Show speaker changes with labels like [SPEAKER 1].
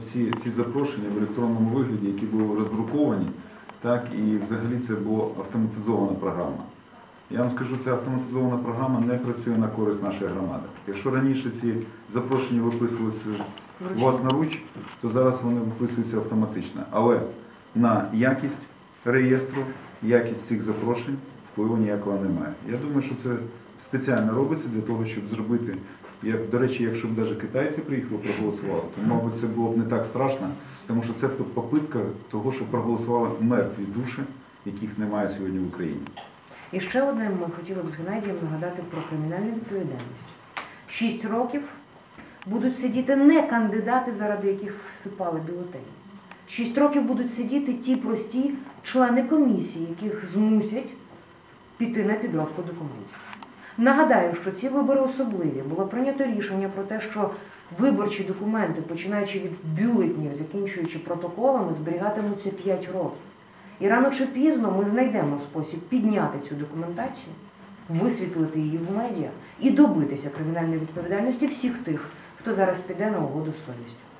[SPEAKER 1] Всі ці запрошення в електронному вигляді, які були роздруковані, так і взагалі це була автоматизована програма. Я вам скажу, ця автоматизована програма не працює на користь нашої громади. Якщо раніше ці запрошення виписувалися власноруч, то зараз вони виписуються автоматично. Але на якість реєстру, якість цих запрошень впливу ніякого немає. Я думаю, що це спеціально робиться для того, щоб зробити. Як, до речі, якщо б навіть китайці приїхали проголосували, то, мабуть, це було б не так страшно, тому що це попитка того, щоб проголосували мертві душі, яких немає сьогодні в Україні.
[SPEAKER 2] І ще одне ми хотіли б з Геннадієм нагадати про кримінальну відповідальність. Шість років будуть сидіти не кандидати, заради яких всипали бюлетені. Шість років будуть сидіти ті прості члени комісії, яких змусять піти на підробку документів. Нагадаю, що ці вибори особливі. Було прийнято рішення про те, що виборчі документи, починаючи від бюлетнів, закінчуючи протоколами, зберігатимуться 5 років. І рано чи пізно ми знайдемо спосіб підняти цю документацію, висвітлити її в медіа і добитися кримінальної відповідальності всіх тих, хто зараз піде на угоду з совістю.